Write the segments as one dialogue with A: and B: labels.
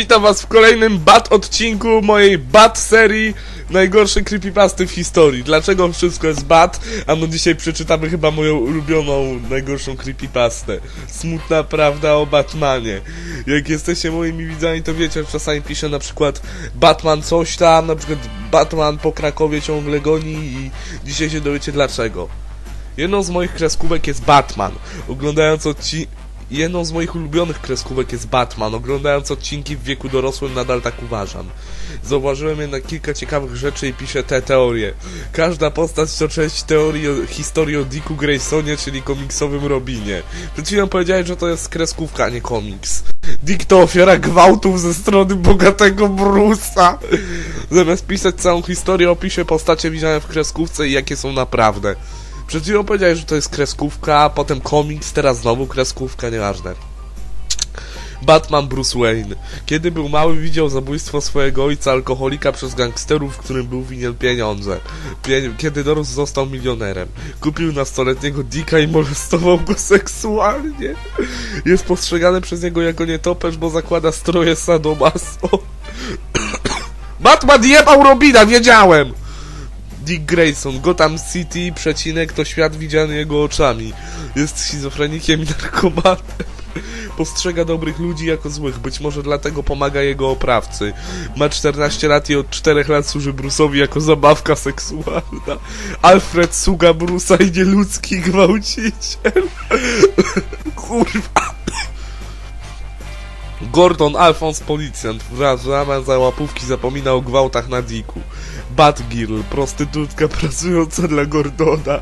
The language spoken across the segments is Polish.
A: Witam was w kolejnym Bat odcinku mojej Bat serii najgorsze creepypasty w historii. Dlaczego wszystko jest Bat? A no dzisiaj przeczytamy chyba moją ulubioną najgorszą creepypastę. Smutna prawda o Batmanie. Jak jesteście moimi widzami to wiecie, czasami piszę na przykład Batman coś tam, na przykład Batman po Krakowie ciągle goni i dzisiaj się dowiecie dlaczego. Jedną z moich kreskówek jest Batman. Oglądając odcinek Jedną z moich ulubionych kreskówek jest Batman. Oglądając odcinki w wieku dorosłym nadal tak uważam. Zauważyłem jednak kilka ciekawych rzeczy i piszę te teorie. Każda postać to część teorii o, historii o Dicku Graysonie, czyli komiksowym Robinie. Przed chwilą powiedziałem, że to jest kreskówka, a nie komiks. Dick to ofiara gwałtów ze strony bogatego Bruce'a. Zamiast pisać całą historię, opiszę postacie widziane w kreskówce i jakie są naprawdę. Przed chwilą powiedziałeś, że to jest kreskówka, potem komiks, teraz znowu kreskówka, nieważne. Batman Bruce Wayne. Kiedy był mały, widział zabójstwo swojego ojca, alkoholika przez gangsterów, którym był winien pieniądze. Pie kiedy dorósł, został milionerem. Kupił nastoletniego Dicka i molestował go seksualnie. Jest postrzegany przez niego jako nietoperz, bo zakłada stroje sadomaso. Batman jebał Robina, wiedziałem! Dick Grayson, Gotham City, przecinek to świat widziany jego oczami. Jest schizofrenikiem i narkomanem. Postrzega dobrych ludzi jako złych, być może dlatego pomaga jego oprawcy. Ma 14 lat i od 4 lat służy Bruce'owi jako zabawka seksualna. Alfred sługa Bruce'a i nieludzki gwałciciel. Kurwa. Gordon Alphonse policjant wraz w ramach za łapówki zapomina o gwałtach na Dicku. Batgirl, prostytutka pracująca dla Gordona.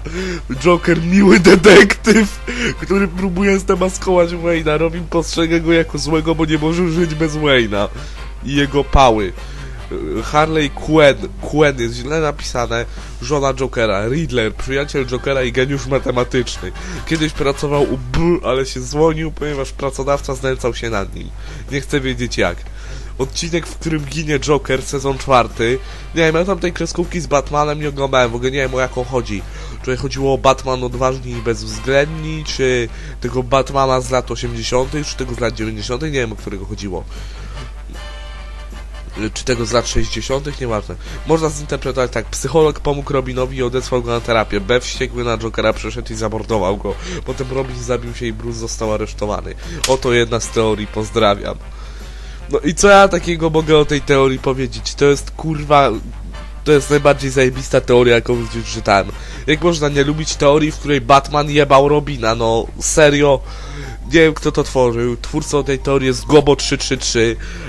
A: Joker, miły detektyw, który próbuje zdemaskować Wayne'a. Robin postrzega go jako złego, bo nie może żyć bez Wayne'a. I jego pały. Harley Quinn, Quinn jest źle napisane, żona Jokera, Riddler, przyjaciel Jokera i geniusz matematyczny. Kiedyś pracował u B, ale się zwolnił, ponieważ pracodawca znęcał się nad nim. Nie chcę wiedzieć jak. Odcinek, w którym ginie Joker, sezon czwarty. Nie wiem, ja tam tej kreskówki z Batmanem nie oglądałem, w ogóle nie wiem o jaką chodzi. Czy chodziło o Batman odważni i bezwzględni, czy tego Batmana z lat 80., czy tego z lat 90., nie wiem o którego chodziło czy tego z lat 60., nieważne. Można zinterpretować tak. Psycholog pomógł Robinowi i odesłał go na terapię. B wściekły na Jokera przeszedł i zamordował go. Potem Robin zabił się i Bruce został aresztowany. Oto jedna z teorii, pozdrawiam. No i co ja takiego mogę o tej teorii powiedzieć? To jest kurwa... To jest najbardziej zajebista teoria, jaką życiu czytałem. Jak można nie lubić teorii, w której Batman jebał Robina? No, serio nie wiem kto to tworzył, twórcą tej teorii jest Gobo333,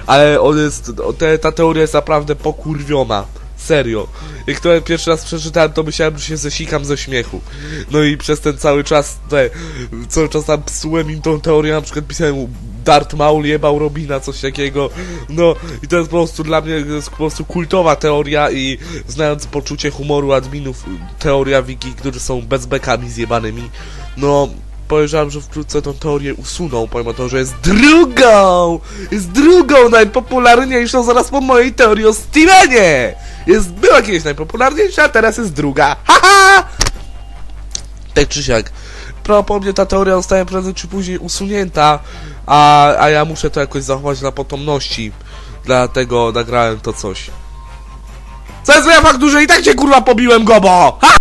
A: ale on jest, te, ta teoria jest naprawdę pokurwiona. Serio. Jak to pierwszy raz przeczytałem, to myślałem, że się zesikam ze śmiechu. No i przez ten cały czas, te, cały czas tam psułem im tą teorię, na przykład pisałem Dart Maul jebał Robina, coś takiego. No i to jest po prostu dla mnie po prostu kultowa teoria i znając poczucie humoru adminów, teoria wiki, którzy są bezbekami zjebanymi, no podejrzewam, że wkrótce tą teorię usuną, pomimo to, że jest drugą! Jest drugą najpopularniejszą zaraz po mojej teorii o Stevenie! Jest, była kiedyś najpopularniejsza, a teraz jest druga. Haha! Tak czy siak. Prawdopodobnie ta teoria zostaje prędzej czy później usunięta, a, a ja muszę to jakoś zachować dla potomności. Dlatego nagrałem to coś. Co jest ja fakt, że i tak cię kurwa pobiłem, Gobo! Ha!